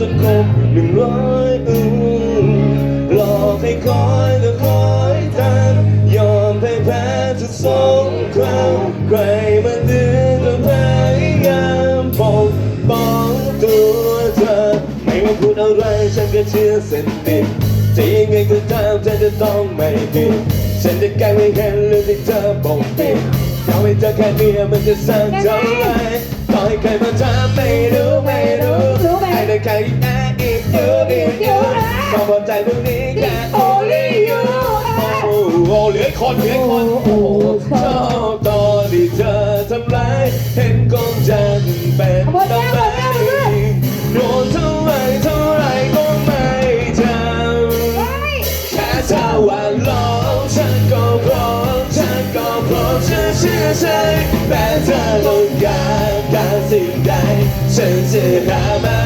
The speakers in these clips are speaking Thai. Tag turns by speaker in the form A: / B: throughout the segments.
A: จนครบหนึ่งร้อยอืมหลอกให้คอยก็คอยทานยอมให้แพ้ทุกสงครามใครมาดื้อก็พยายามปกป้องตัวเธอ ไม่ว่าพูดอะไรฉันก็เชื่อสนิทจะยังไงก็ตามเธอจะต้องไม่ผิดฉันจะแกล้งไม่เห็นเรื่องที่เธอปกปิดเอาให้เธอแค่เนี้มันจะสักเท่าไหรต่อให้ใครมาถามไม่รู้ไม่ ค่อีกแออียูอีกยูความพอใจตรงนี้แค่ only you โอ้โหเหลือคนเหลือคนโอ้ชอบตอนที่เธอทำร้ายเห็นกองจันเป็น
B: หมดแล้วหมดแล้วหมดแล้ว
A: โดนเท่าไรเท่าไรก็ไม่จำแค่เธอว่าหลอกฉันก็พร้อมฉันก็พร้อมจะเชื่อใจแต่เธอต้องการการสิ่งใดฉันจะหามา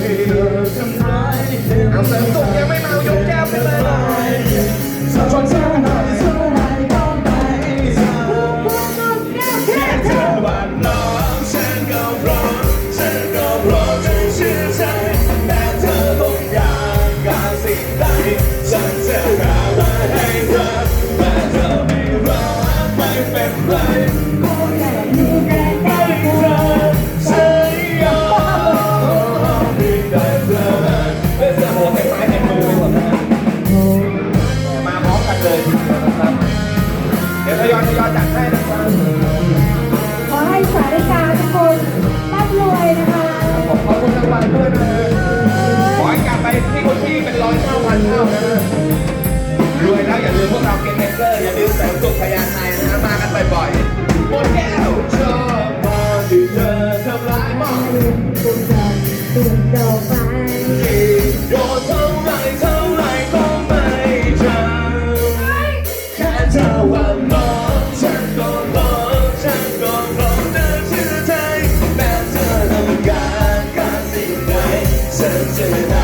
A: ันเข้านะรวยแล้วอย่าลืมพวกเราเก็ต
C: เมเกอร์อย่า
A: ลืมแสงสุขพยานไทยนะฮะมากันบ่อยๆหมดแก้วชอบมา
C: ดูเธอทำ
B: ลาย
C: มองตุ่มดอกตุ่มดอกไม้เท่าไรเท่าไรก็ไม่จำแค่เธอวันมองฉันก็มองฉันก็มองเธอ
A: ชื่อใจแม้เธอทำการการสิ่งใดฉันจะได้